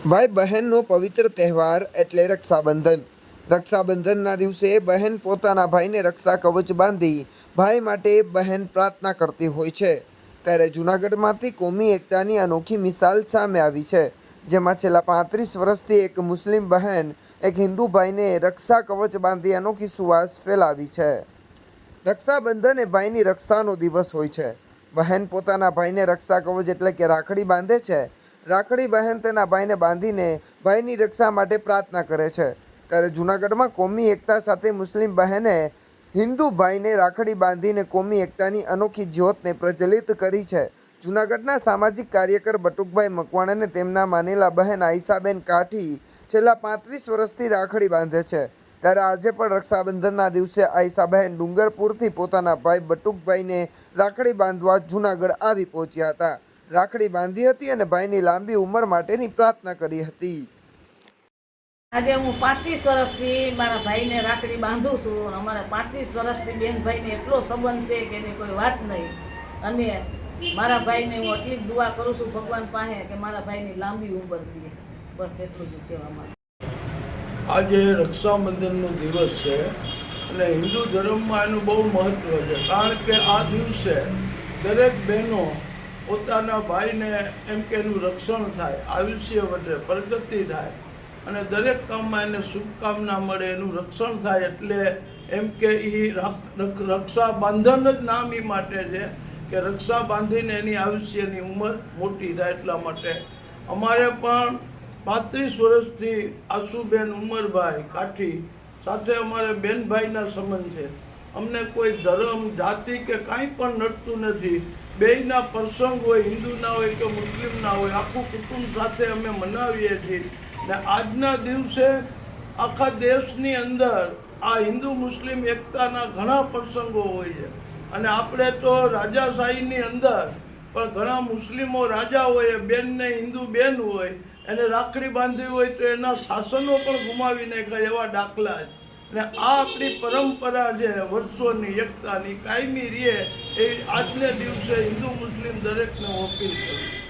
ભાઈ બહેનનો પવિત્ર તહેવાર એટલે રક્ષાબંધન. રક્ષાબંધનના દિવસે બહેન પોતાના ભાઈને રક્ષા કવચ બાંધી ભાઈ માટે બહેન પ્રાર્થના કરતી હોય છે. ત્યારે જૂનાગઢમાંથી કોમી એકતાની અનોખી મિસાલ સામે આવી છે, જેમાં છેલ્લા પાંત્રીસ વર્ષથી એક મુસ્લિમ બહેન એક હિન્દુ ભાઈને રક્ષા કવચ બાંધી અનોખી સુવાસ ફેલાવી છે. રક્ષાબંધન એ ભાઈની રક્ષાનો દિવસ હોય છે. બહેન પોતાના ભાઈને રક્ષા કવચ એટલે કે રાખડી બાંધે છે. રાખડી બહેન તેના ભાઈને બાંધીને ભાઈની રક્ષા માટે પ્રાર્થના કરે છે. ત્યારે જૂનાગઢમાં કોમી એકતા સાથે મુસ્લિમ બહેને હિન્દુ ભાઈને રાખડી બાંધીને કોમી એકતાની અનોખી જ્યોતને પ્રજ્વલિત કરી છે. જૂનાગઢના સામાજિક કાર્યકર બટુકભાઈ મકવાણાને તેમના માનેલા બહેન આઈસાબેન કાઠી છેલ્લા પાંત્રીસ વર્ષથી રાખડી બાંધે છે. ત્યારે આજે પણ રક્ષાબંધનના દિવસે આઈસાબહેન ડુંગરપુરથી પોતાના ભાઈ બટુકભાઈને રાખડી બાંધવા જૂનાગઢ આવી પહોંચ્યા હતા. રાખડી બાંધી હતી અને ભાઈની લાંબી ઉંમર માટેની પ્રાર્થના કરી હતી. આજે હું પાંત્રીસ વર્ષથી મારા ભાઈને રાખડી બાંધું છું અમારા પાંત્રીસ વર્ષથી બેન ભાઈને એટલો સંબંધ છે કે એની કોઈ વાત નહીં. અને મારા ભાઈને હું એટલી જ દુઆ કરું છું ભગવાન પાસે કે મારા ભાઈની લાંબી ઉંમર દે બસ એટલું જ કહેવા માંગુ આજે રક્ષાબંધનનો દિવસ છે અને હિન્દુ ધર્મમાં એનું બહુ મહત્ત્વ છે. કારણ કે આ દિવસે દરેક બહેનો પોતાના ભાઈને એમ કે એનું રક્ષણ થાય, આયુષ્ય વધે, પ્રગતિ થાય અને દરેક કામમાં એને શુભકામના મળે, એનું રક્ષણ થાય એટલે એમ કે એ રક્ષા બાંધન જ નામ એ માટે છે કે રક્ષા બાંધીને એની આયુષ્યની ઉંમર મોટી થાય એટલા માટે. અમારે પણ પાંત્રીસ વર્ષથી આસુબેન ઉમરભાઈ કાઠી સાથે અમારે બેનભાઈના સંબંધ છે. અમને કોઈ ધર્મ, જાતિ કે કાંઈ પણ નડતું નથી. બેયના પ્રસંગ હોય, હિન્દુના હોય કે મુસ્લિમના હોય, આખું કુટુંબ સાથે અમે મનાવીએ છીએ. ને આજના દિવસે આખા દેશની અંદર આ હિન્દુ મુસ્લિમ એકતાના ઘણા પ્રસંગો હોય છે. અને આપણે તો રાજાશાહીની અંદર પણ ઘણા મુસ્લિમો રાજા હોય બેનને હિન્દુ બેન હોય, એને રાખડી બાંધવી હોય તો એના શાસનો પણ ગુમાવી નાખ્યા એવા દાખલા છે. અને આ આપણી પરંપરા છે વર્ષોની એકતાની કાયમી રહે એ આજને દિવસે હિન્દુ મુસ્લિમ દરેકને અપીલ કરું.